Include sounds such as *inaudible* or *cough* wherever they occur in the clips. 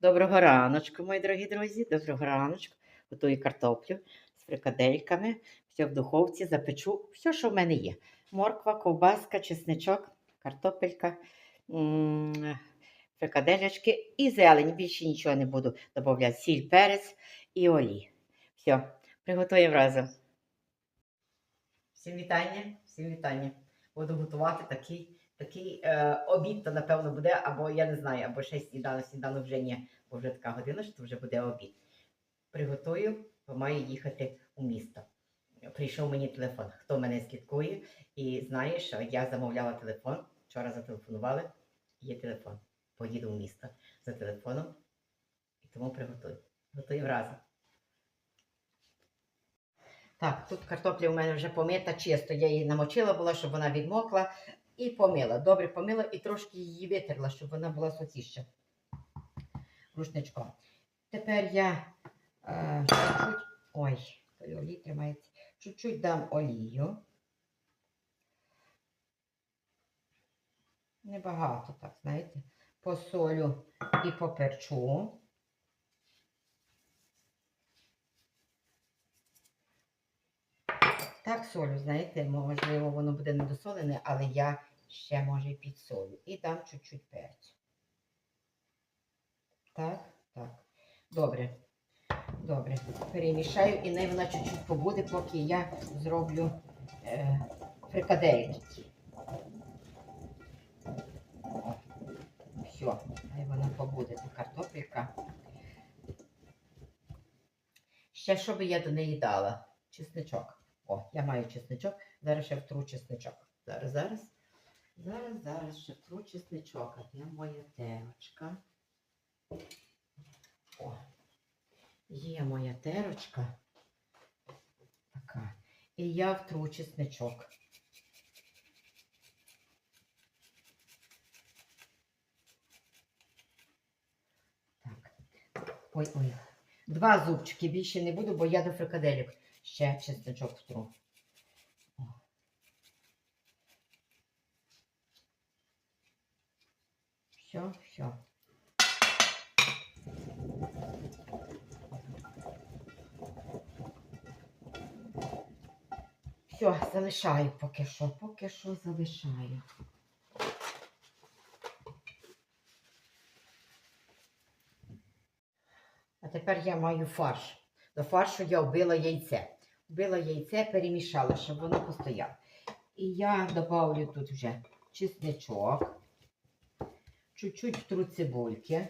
Доброго раночку, мої дорогі друзі. Доброго раночку. Готую картоплю з фрикадельками. Все в духовці запечу. Все, що в мене є. Морква, ковбаска, чесничок, картопелька, м, фрикаделячки і зелень. Більше нічого не буду додавати. Сіль, перець і олій. Все, приготуємо разом. Всім вітання, всім вітання. Буду готувати такий такий е, обід, то напевно буде, або я не знаю, або ще сніданок, сніданок вже ні, бо вже така година, що вже буде обід. Приготую, бо маю їхати у місто. Прийшов мені телефон. Хто мене слідкує і знає, що я замовляла телефон. Вчора зателефонували, є телефон. Поїду в місто за телефоном і тому приготую. Готую разом. Так, тут картопля у мене вже помита чисто. Я її намочила була, щоб вона відмокла. І помила. Добре помила і трошки її витерла, щоб вона була сухіша. Рушничком. Тепер я е, чуть-чуть. Ой, олій тримається. Чуть-чуть дам олію. Небагато, так, знаєте, посолю і поперчу. Так, солю, знаєте, можливо, воно буде недосолене, але я ще може і підсолю. І дам чуть-чуть перцю. Так, так. Добре. Добре. Перемішаю і най вона чуть-чуть побуде, поки я зроблю е, фрикадельки. Все, най вона побуде, та картопелька. Ще що би я до неї дала? Чесничок. О, я маю чесничок. Зараз ще втру чесничок. Зараз, зараз. Зараз, зараз ще втру чесничок. А де моя терочка? О, є моя терочка. Така. І я втру чесничок. Так. Ой, ой. Два зубчики більше не буду, бо я до фрикаделів ще чесночок втру. Все, все. Все, залишаю поки що, поки що залишаю. А тепер я маю фарш. До фаршу я вбила яйце. Вбила яйце, перемішала, щоб воно постояло. І я добавлю тут вже чесничок, чуть-чуть втру цибульки.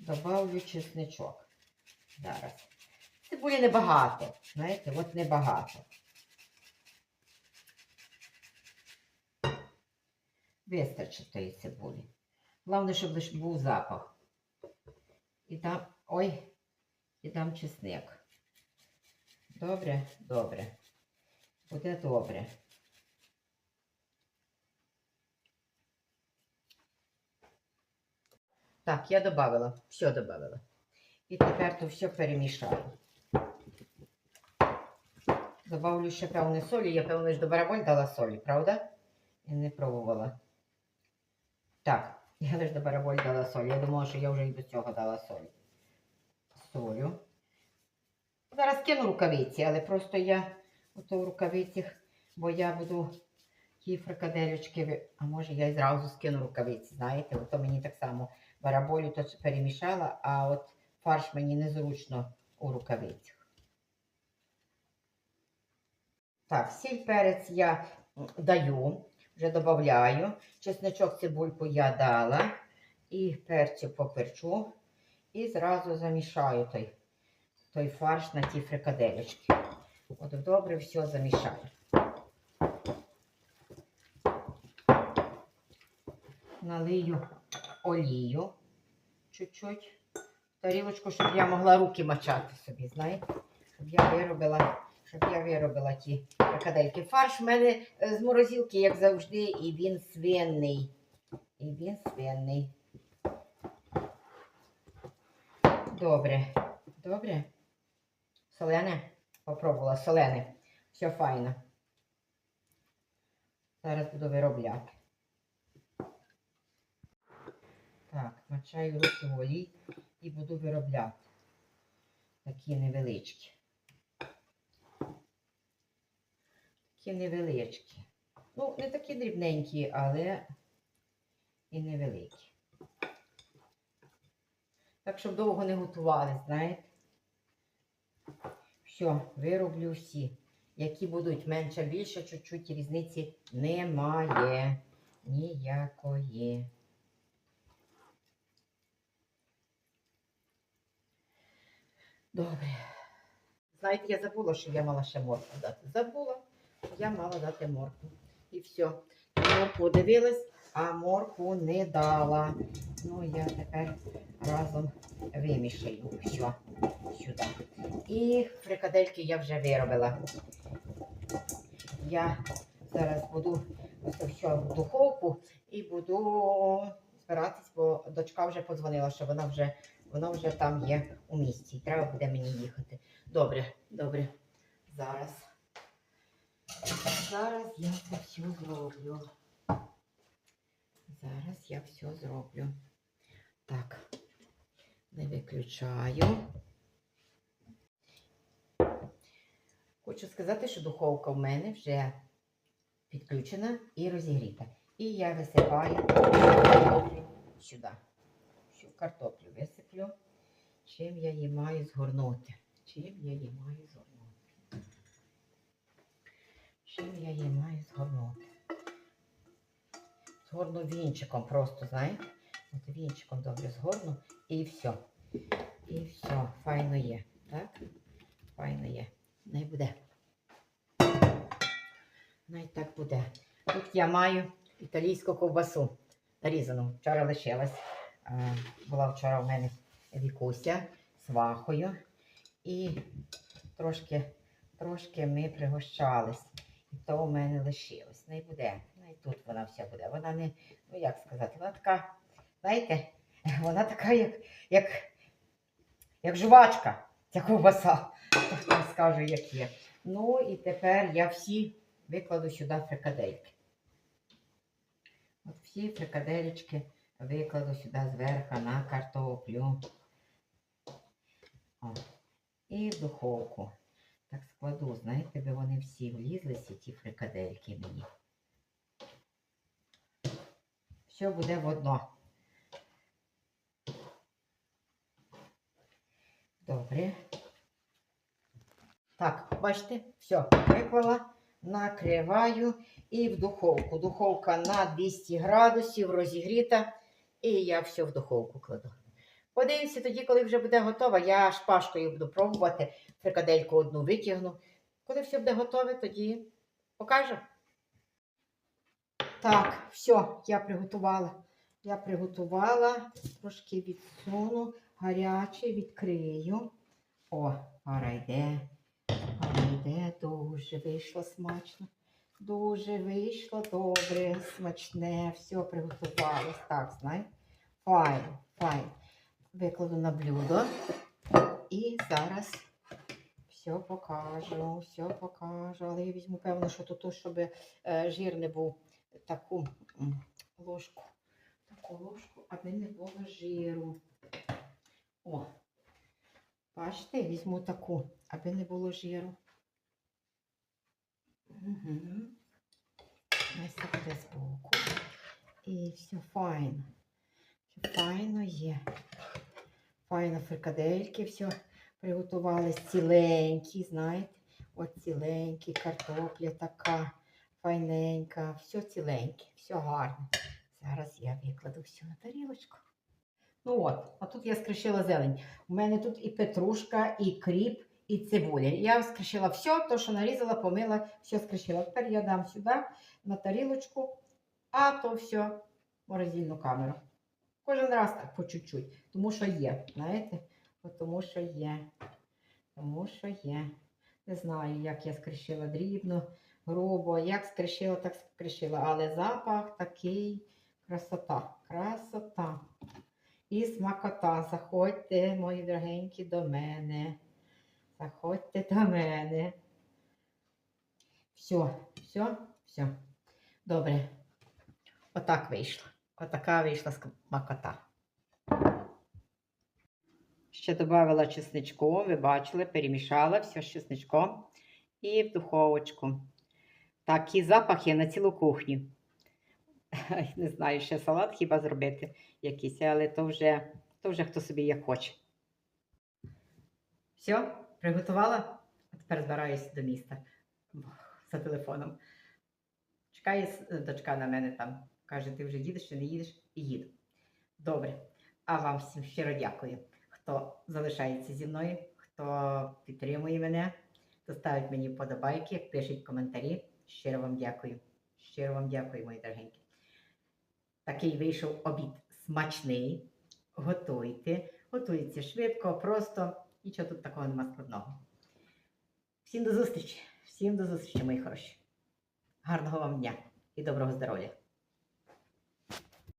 Добавлю чесничок. Зараз. Цибулі небагато. Знаєте, от небагато. Вистачить тої цибулі. Головне, щоб лише був запах. І там, ой, і дам чесник. Добре, добре. Буде добре. Так, я додавала, все додавала. І тепер то все перемішаю. Добавлю ще певне солі. Я певно ж до бараболь дала солі, правда? Я не пробувала. Так, я лише до бараболь дала солі. Я думала, що я вже і до цього дала солі. Солю. Зараз кину рукавиці, але просто я в рукавицях, бо я буду ті фрикаделючки, ви- а може я і зразу скину рукавиці, знаєте, ото мені так само бараболю то перемішала, а от фарш мені незручно у рукавицях. Так, сіль перець я даю, вже додаю. Чесночок цибульку я дала. І перцю поперчу. І зразу замішаю той, той фарш на ті фрикаделечки. От добре все замішаю. Налию олію чуть-чуть. Тарілочку, щоб я могла руки мачати собі, знаєте? Щоб я виробила, щоб я виробила ті фрикадельки. Фарш в мене е, з морозилки, як завжди, і він свинний. І він свинний. Добре. Добре. Солене? Попробувала солене. Все файно. Зараз буду виробляти. Так, мачаю руки в олій і буду виробляти. Такі невеличкі. Такі невеличкі. Ну, не такі дрібненькі, але і невеликі. Так, щоб довго не готували, знаєте. Все, вироблю всі. Які будуть менше, більше, чуть-чуть різниці немає. Ніякої. Добре. Знаєте, я забула, що я мала ще моркву дати. Забула, я мала дати моркву. І все. Моркву дивилась, а моркву не дала. Ну, я тепер разом вимішаю. Все, сюди. І фрикадельки я вже виробила. Я зараз буду все в духовку і буду збиратись, бо дочка вже подзвонила, що вона вже, вона вже там є у місті. Треба буде мені їхати. Добре, добре. Зараз. Зараз я це все зроблю. Зараз я все зроблю. Так, не виключаю. Хочу сказати, що духовка в мене вже підключена і розігріта. І я висипаю картоплю сюди. Всю картоплю висиплю. Чим я її маю згорнути? Чим я її маю згорнути? Чим я її маю згорнути? Згорну вінчиком просто, знаєте? От вінчиком добре згорну і все. І все, файно є. Так? Файно є. Не буде. Навіть так буде. Тут я маю італійську ковбасу нарізану. Вчора лишилась. Була вчора в мене вікуся з вахою. І трошки, трошки ми пригощались. То у мене лишилось. Не буде. Ну і тут вона вся буде. Вона не, ну як сказати, вона така, знаєте, *laughs* вона така, як, як, як жувачка, ця ковбаса. Я *laughs* скажу, як є. Ну і тепер я всі викладу сюди фрикадельки. От всі фрикадельки викладу сюди зверху на картоплю. О. І в духовку. Так складу, знаєте, би вони всі влізлися, ті фрикадельки мені. Все буде в одно. Добре. Так, бачите, все, виклала, накриваю і в духовку. Духовка на 200 градусів розігріта, і я все в духовку кладу. Подивимося тоді, коли вже буде готова. Я шпажкою буду пробувати, фрикадельку одну витягну. Коли все буде готове, тоді покажу. Так, все, я приготувала. Я приготувала, трошки відсуну, гарячий відкрию. О, пара йде. Пара йде, дуже вийшло смачно. Дуже вийшло добре, смачне, все приготувалось. Так, знаєте. Файн, файн. Викладу на блюдо. І зараз все покажу, все покажу. Але я візьму, певно, що тут, щоб е, жир не був таку ложку. Таку ложку, аби не було жиру. О, бачите, візьму таку, аби не було жиру. Угу. Ось так буде збоку. І все файно. Все файно є. Файно фрикадельки, все приготувались ціленькі, знаєте. От ціленькі, картопля така файненька, все ціленьке, все гарне. Зараз я викладу все на тарілочку. Ну от, а тут я скришила зелень. У мене тут і петрушка, і кріп, і цибуля. Я скришила все, то, що нарізала, помила, все скришила. Тепер я дам сюди на тарілочку, а то все в морозильну камеру. Кожен раз так по чуть-чуть, тому що є, знаєте? Тому що є. Тому що є. Не знаю, як я скришила дрібно, грубо, як скришила, так скришила. Але запах такий красота. Красота. І смакота. Заходьте, мої дорогенькі, до мене. Заходьте до мене. Все, все, все. Добре. Отак вийшло. Отака вийшла смакота. Ще додала чесничку, ви бачили, перемішала все з чесничком і в духовочку. Такий запах є на цілу кухню. Не знаю, ще салат хіба зробити якийсь, але то вже, то вже хто собі як хоче. Все, приготувала? А тепер збираюся до міста за телефоном. Чекає дочка на мене там. Каже, ти вже їдеш чи не їдеш? І їду. Добре. А вам всім щиро дякую, хто залишається зі мною, хто підтримує мене, хто ставить мені вподобайки, пишіть коментарі. Щиро вам дякую. Щиро вам дякую, мої дорогенькі. Такий вийшов обід смачний. Готуйте. Готується швидко, просто. Нічого тут такого нема складного. Всім до зустрічі! Всім до зустрічі, мої хороші. Гарного вам дня і доброго здоров'я!